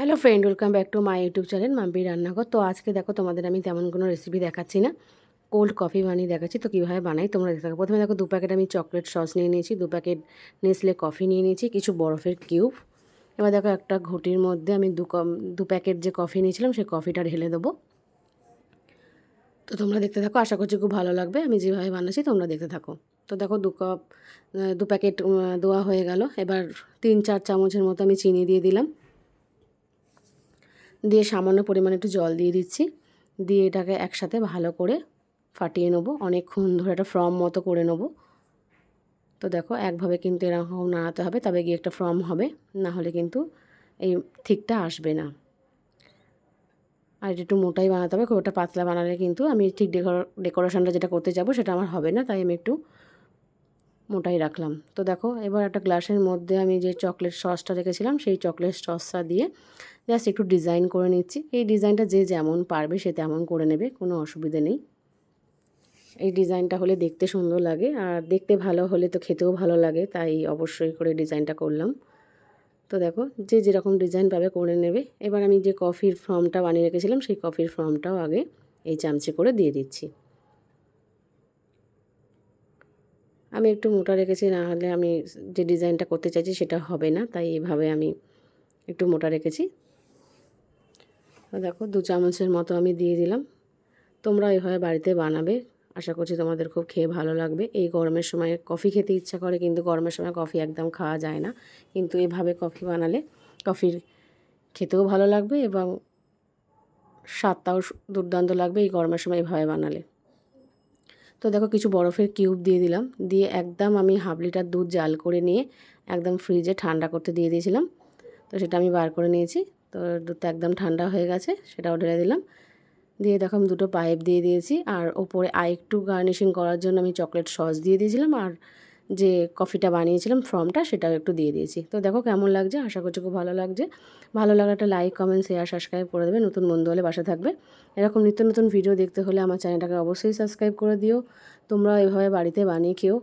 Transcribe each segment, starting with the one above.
Hello friend welcome back to my YouTube channel Mampi Rannaghar তো আজকে দেখো, তোমাদের আমি তেমন কোনো রেসিপি দেখাচ্ছি না। কোল্ড কফি বানিয়ে দেখাচ্ছি, তো কীভাবে বানাই তোমরা দেখতে থাকো। প্রথমে দেখো, দু প্যাকেট আমি চকলেট সস নিয়ে নিয়েছি, দু প্যাকেট নেসলে কফি নিয়ে নিয়েছি, কিছু বরফের কিউব এবার দেখো, একটা ঘটির মধ্যে আমি দু দু প্যাকেট যে কফি নিয়েছিলাম, সেই কফিটা ঢেলে দেবো। তো তোমরা দেখতে থাকো, আশা করছি খুব ভালো লাগবে। আমি যেভাবে বানাচ্ছি, তোমরা দেখতে থাকো। তো দেখো, দু কাপ দু প্যাকেট দেওয়া হয়ে গেল। এবার তিন, চার চামচের মতো আমি চিনি দিয়ে দিলাম। দিয়ে সামান্য পরিমাণে একটু জল দিয়ে দিচ্ছি। দিয়ে এটাকে একসাথে ভালো করে ফাটিয়ে নেব। অনেকক্ষণ ধরে একটা ফর্ম মতো করে নেব। তো দেখো, একভাবে কিন্তু এরকম নাড়াতে হবে, তবে গিয়ে একটা ফর্ম হবে, না হলে কিন্তু এই ঠিকটা আসবে না। আর এটা একটু মোটাই বানাতে হবে, খুব একটা পাতলা বানালে কিন্তু আমি ঠিক ডেকোরেশনটা যেটা করতে যাব সেটা আমার হবে না, তাই আমি একটু মোটাই রাখলাম। তো দেখো, এবার একটা গ্লাসের মধ্যে আমি যে চকলেট সসটা রেখেছিলাম, সেই চকলেট সসটা দিয়ে জাস্ট একটু ডিজাইন করে নিচ্ছি। এই ডিজাইনটা যে যেমন পারবে সে তেমন করে নেবে, কোনো অসুবিধে নেই। এই ডিজাইনটা হলে দেখতে সুন্দর লাগে, আর দেখতে ভালো হলে তো খেতেও ভালো লাগে, তাই অবশ্যই করে ডিজাইনটা করলাম। তো দেখো, যে যেরকম ডিজাইন পাবে করে নেবে। এবার আমি যে কফির ফর্মটা বানিয়ে রেখেছিলাম, সেই কফির ফর্মটাও আগে এই চামচে করে দিয়ে দিচ্ছি। আমি একটু মোটা রেখেছি, না হলে আমি যে ডিজাইনটা করতে চাইছি সেটা হবে না, তাই এভাবে আমি একটু মোটা রেখেছি। দেখো, দু চামচের মতো আমি দিয়ে দিলাম। তোমরা এভাবে বাড়িতে বানাবে, আশা করছি তোমাদের খুব খেয়ে ভালো লাগবে। এই গরমের সময় কফি খেতে ইচ্ছা করে, কিন্তু গরমের সময় কফি একদম খাওয়া যায় না। কিন্তু এভাবে কফি বানালে কফির খেতেও ভালো লাগবে এবং স্বাদটাও দুর্দান্ত লাগবে এই গরমের সময় এভাবে বানালে। তো দেখো কিছু বরফের কিউব দিয়ে দিলাম। দিয়ে একদম আমি হাফ লিটার দুধ জাল করে নিয়ে একদম ফ্রিজে ঠান্ডা করতে দিয়ে দিয়েছিলাম। তো সেটা আমি বার করে নিয়েছি। তো দুধটা একদম ঠান্ডা হয়ে গেছে সেটাও ঢেলে দিলাম। দিয়ে দেখো আমি দুটো পাইপ দিয়ে দিয়েছি। আর ওপরে আর একটু গার্নিশিং করার জন্য আমি চকলেট সস দিয়ে দিয়েছিলাম। আর যে কফিটা বানিয়েছিলাম ফর্মটা সেটাও একটু দিয়ে দিয়েছি। তো দেখো কেমন লাগছে, আশা করছি খুব ভালো লাগছে। ভালো লাগাটা লাইক কমেন্ট শেয়ার সাবস্ক্রাইব করে দেবে। নতুন বন্ধু হলে বাসা থাকবে। এরকম নিত্য নতুন ভিডিও দেখতে হলে আমার চ্যানেলটাকে অবশ্যই সাবস্ক্রাইব করে দিও। তোমরা এভাবে বাড়িতে বানিয়ে খেও।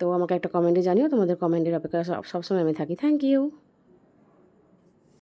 তো আমাকে একটা কমেন্টে জানিও, তোমাদের কমেন্টের অপেক্ষা সবসময় আমি থাকি। Thank you